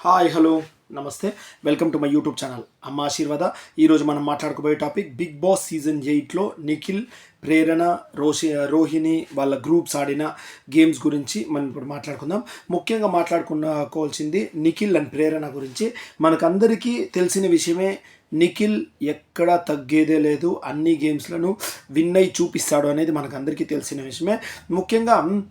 Hi hello నమస్తే. Welcome to my YouTube channel. అమ్మ ఆశీర్వాద. ఈరోజు మనం మాట్లాడుకోబోయే టాపిక్ బిగ్ బాస్ సీజన్ ఎయిట్లో నిఖిల్ ప్రేరణ రోషి రోహిణి వాళ్ళ గ్రూప్స్ ఆడిన గేమ్స్ గురించి మనం ఇప్పుడు మాట్లాడుకుందాం. ముఖ్యంగా మాట్లాడుకున్నకోవాల్సింది నిఖిల్ అండ్ ప్రేరణ గురించి. మనకందరికీ తెలిసిన విషయమే నిఖిల్ ఎక్కడ తగ్గేదే లేదు. అన్ని గేమ్స్లను విన్ అయి చూపిస్తాడు అనేది మనకందరికీ తెలిసిన విషయమే. ముఖ్యంగా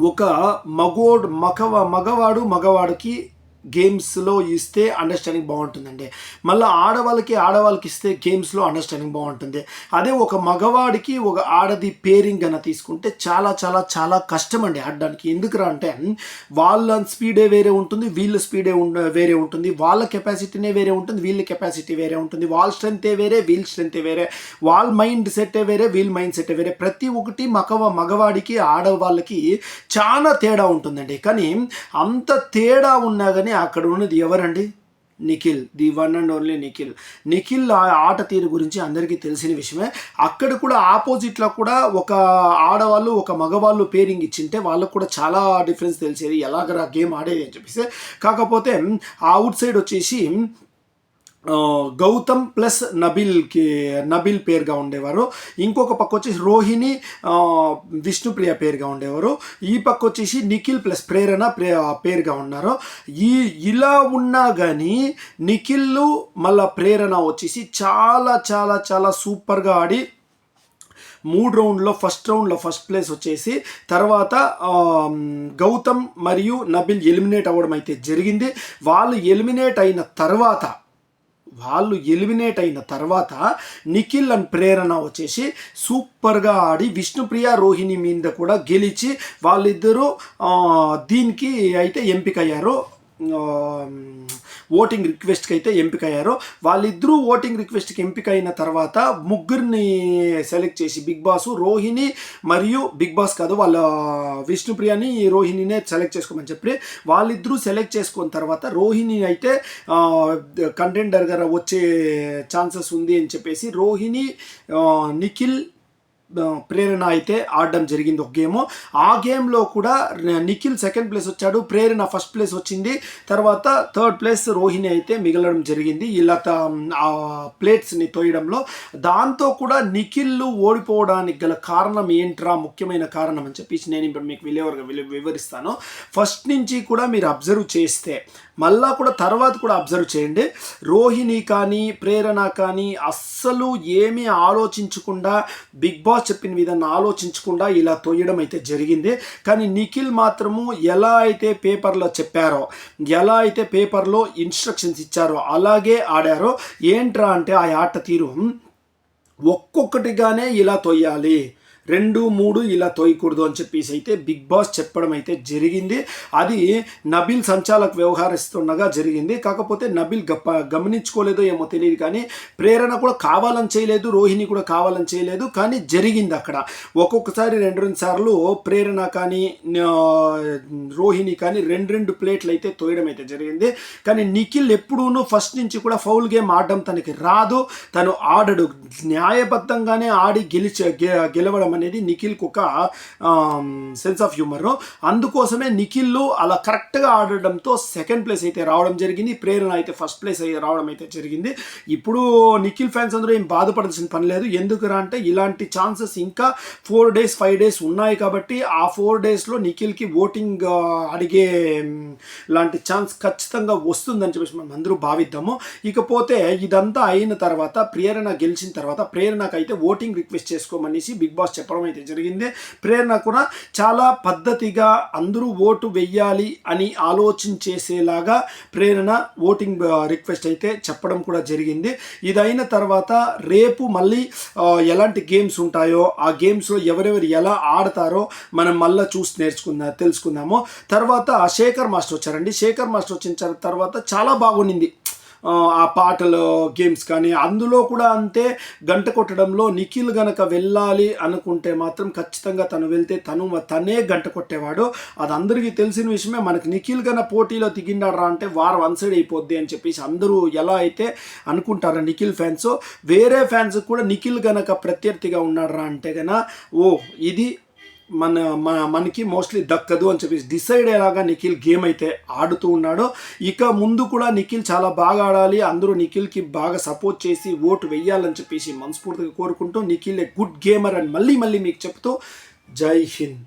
ఒక మగోడు మగవ మగవాడు మగవాడికి గేమ్స్లో ఇస్తే అండర్స్టాండింగ్ బాగుంటుందండి. మళ్ళీ ఆడవాళ్ళకి ఆడవాళ్ళకి ఇస్తే గేమ్స్లో అండర్స్టాండింగ్ బాగుంటుంది. అదే ఒక మగవాడికి ఒక ఆడది పేరింగ్ గన తీసుకుంటే చాలా చాలా చాలా కష్టం అండి ఆడడానికి. ఎందుకురా అంటే వాళ్ళ స్పీడే వేరే ఉంటుంది వీళ్ళ స్పీడే వేరే ఉంటుంది వాళ్ళ కెపాసిటీనే వేరే ఉంటుంది వీళ్ళ కెపాసిటీ వేరే ఉంటుంది వాళ్ళ స్ట్రెంతే వేరే వీళ్ళ స్ట్రెంతే వేరే వాళ్ళ మైండ్ సెట్టే వేరే వీళ్ళ మైండ్ సెట్టే వేరే. ప్రతి ఒక్కటి మగవ మగవాడికి ఆడవాళ్ళకి చాలా తేడా ఉంటుందండి. కానీ అంత తేడా ఉన్నా కానీ అక్కడ ఉన్నది ఎవరండి? Nikhil. The one and only Nikhil. Nikhil ఆ ఆట తీరు గురించి అందరికీ తెలిసిన విషయమే. అక్కడ కూడా ఆపోజిట్లో కూడా ఒక ఆడవాళ్ళు ఒక మగవాళ్ళు పేరింగ్ ఇచ్చింటే వాళ్ళకు కూడా చాలా డిఫరెన్స్ తెలిసేది. ఎలాగరా గేమ్ ఆడేది అని చెప్పేసి. కాకపోతే ఆ అవుట్ సైడ్ వచ్చేసి గౌతమ్ ప్లస్ నబిల్కి నబిల్ పేరుగా ఉండేవారు. ఇంకొక పక్క వచ్చేసి రోహిణి విష్ణుప్రియ పేరుగా ఉండేవారు. ఈ పక్క వచ్చేసి నిఖిల్ ప్లస్ ప్రేరణ పేరుగా ఉన్నారు. ఈ ఇలా ఉన్నా కానీ నిఖిల్ మళ్ళా ప్రేరణ వచ్చేసి చాలా చాలా చాలా సూపర్గా ఆడి మూడు రౌండ్లో ఫస్ట్ రౌండ్లో ఫస్ట్ ప్లేస్ వచ్చేసి తర్వాత గౌతమ్ మరియు నబిల్ ఎలిమినేట్ అవ్వడం అయితే జరిగింది. వాళ్ళు ఎలిమినేట్ అయిన తర్వాత వాళ్ళు ఎలిమినేట్ అయిన తర్వాత నిఖిల్ అండ్ ప్రేరణ వచ్చేసి సూపర్గా ఆడి విష్ణుప్రియ రోహిణి మీద కూడా గెలిచి వాళ్ళిద్దరూ దీనికి అయితే ఎంపికయ్యారు. ఓటింగ్ రిక్వెస్ట్కి అయితే ఎంపికయ్యారో. వాళ్ళిద్దరూ ఓటింగ్ రిక్వెస్ట్కి ఎంపిక అయిన తర్వాత ముగ్గురిని సెలెక్ట్ చేసి బిగ్ బాస్ రోహిణి మరియు బిగ్ బాస్ కాదు వాళ్ళ విష్ణుప్రియని రోహిణినే సెలెక్ట్ చేసుకోమని చెప్పి వాళ్ళిద్దరూ సెలెక్ట్ చేసుకున్న తర్వాత రోహిణి అయితే కంటెండర్గా వచ్చే ఛాన్సెస్ ఉంది అని చెప్పేసి రోహిణి నిఖిల్ ప్రేరణ అయితే ఆడడం జరిగింది ఒక గేమ్. ఆ గేమ్లో కూడా నిఖిల్ సెకండ్ ప్లేస్ వచ్చాడు ప్రేరణ ఫస్ట్ ప్లేస్ వచ్చింది. తర్వాత థర్డ్ ప్లేస్ రోహిణి అయితే మిగలడం జరిగింది. ఇలా త- ఆ ప్లేట్స్ని తోయడంలో. దాంతో కూడా నిఖిల్ ఓడిపోవడానికి గల కారణం ఏంట్రా ముఖ్యమైన కారణం అని చెప్పేసి నేను ఇప్పుడు మీకు విలేవరగా విల- వివరిస్తాను. ఫస్ట్ నుంచి కూడా మీరు అబ్జర్వ్ చేస్తే మళ్ళా కూడా తర్వాత కూడా అబ్జర్వ్ చేయండి. రోహిణి కానీ ప్రేరణ కానీ అస్సలు ఏమీ ఆలోచించకుండా బిగ్ బాస్ చెప్పిన విధాన్ని ఆలోచించకుండా ఇలా తోయడం అయితే జరిగింది. కానీ నిఖిల్ మాత్రము ఎలా అయితే పేపర్లో చెప్పారో ఎలా అయితే పేపర్లో ఇన్స్ట్రక్షన్స్ ఇచ్చారో అలాగే ఆడారో ఏంట్రా అంటే ఆ ఆట తీరు ఒక్కొక్కటిగానే ఇలా తొయ్యాలి. రెండు మూడు ఇలా తోయకూడదు అని చెప్పేసి అయితే బిగ్ బాస్ చెప్పడం అయితే జరిగింది. అది నబిల్ సంచాలక్ వ్యవహరిస్తుండగా జరిగింది. కాకపోతే నబిల్ గప్ప గమనించుకోలేదో ఏమో తెలియదు కానీ ప్రేరణ కూడా కావాలని చేయలేదు రోహిణి కూడా కావాలని చేయలేదు. కానీ జరిగింది అక్కడ. ఒక్కొక్కసారి రెండు రెండు సార్లు ప్రేరణ కానీ రోహిణి కానీ రెండు రెండు ప్లేట్లు అయితే తోయడం అయితే జరిగింది. కానీ నిఖిల్ ఎప్పుడూనూ ఫస్ట్ నుంచి కూడా ఫౌల్ గేమ్ ఆడడం తనకి రాదు. తను ఆడడు. న్యాయబద్ధంగానే ఆడి గెలిచ గెలవడం అనేది నిఖిల్కి ఒక సెన్స్ ఆఫ్ హ్యూమర్ అందుకోసమే నిఖిల్ అలా కరెక్ట్గా ఆడడంతో సెకండ్ ప్లేస్ అయితే రావడం జరిగింది. ప్రేరణ అయితే ఫస్ట్ ప్లేస్ అయితే రావడం అయితే జరిగింది. ఇప్పుడు నిఖిల్ ఫ్యాన్స్ అందరూ ఏం బాధపడాల్సిన పని లేదు. ఎందుకురా అంటే ఇలాంటి ఛాన్సెస్ ఇంకా ఫోర్ డేస్ ఫైవ్ డేస్ ఉన్నాయి కాబట్టి ఆ ఫోర్ డేస్లో నిఖిల్కి ఓటింగ్ అడిగే లాంటి ఛాన్స్ ఖచ్చితంగా వస్తుందని చెప్పేసి మనం అందరూ భావిద్దాము. ఇకపోతే ఇదంతా అయిన తర్వాత ప్రేరణ గెలిచిన తర్వాత ప్రేరణకు అయితే ఓటింగ్ రిక్వెస్ట్ చేసుకోమనేసి బిగ్ బాస్ చెప్పడం అయితే జరిగింది. ప్రేరణ కూడా చాలా పద్ధతిగా అందరూ ఓటు వెయ్యాలి అని ఆలోచించేసేలాగా ప్రేరణ ఓటింగ్ రిక్వెస్ట్ అయితే చెప్పడం కూడా జరిగింది. ఇది అయిన తర్వాత రేపు మళ్ళీ ఎలాంటి గేమ్స్ ఉంటాయో ఆ గేమ్స్లో ఎవరెవరు ఎలా ఆడతారో మనం మళ్ళీ చూసి నేర్చుకుందా తెలుసుకుందాము. తర్వాత శేఖర్ మాస్టర్ వచ్చారండి. శేఖర్ మాస్టర్ వచ్చిన తర్వాత చాలా బాగుండింది. ఆ పాటలు గేమ్స్ కానీ అందులో కూడా అంతే గంట కొట్టడంలో నిఖిల్ గనక వెళ్ళాలి అనుకుంటే మాత్రం ఖచ్చితంగా తను వెళ్తే తను తనే గంట కొట్టేవాడు. అది అందరికీ తెలిసిన విషయమే. మనకు నిఖిల్ గన పోటీలో దిగిండారా అంటే వారు వన్ సైడ్ అయిపోద్ది అని చెప్పేసి అందరూ ఎలా అయితే అనుకుంటారో నిఖిల్ ఫ్యాన్స్? వేరే ఫ్యాన్స్ కూడా నిఖిల్ గనక ప్రత్యర్థిగా ఉన్నాడరా అంటే గన ఓ ఇది మన మన మనకి మోస్ట్లీ దక్కదు అని చెప్పేసి డిసైడ్ అయ్యేలాగా నిఖిల్ గేమ్ అయితే ఆడుతూ ఉన్నాడు. ఇక ముందు కూడా నిఖిల్ చాలా బాగా ఆడాలి అందరూ నిఖిల్కి బాగా సపోర్ట్ చేసి ఓటు వెయ్యాలని చెప్పేసి మనస్ఫూర్తిగా కోరుకుంటూ నిఖిల్ ఏ గుడ్ గేమర్ అని మళ్ళీ మళ్ళీ మీకు చెప్తూ జై హింద్.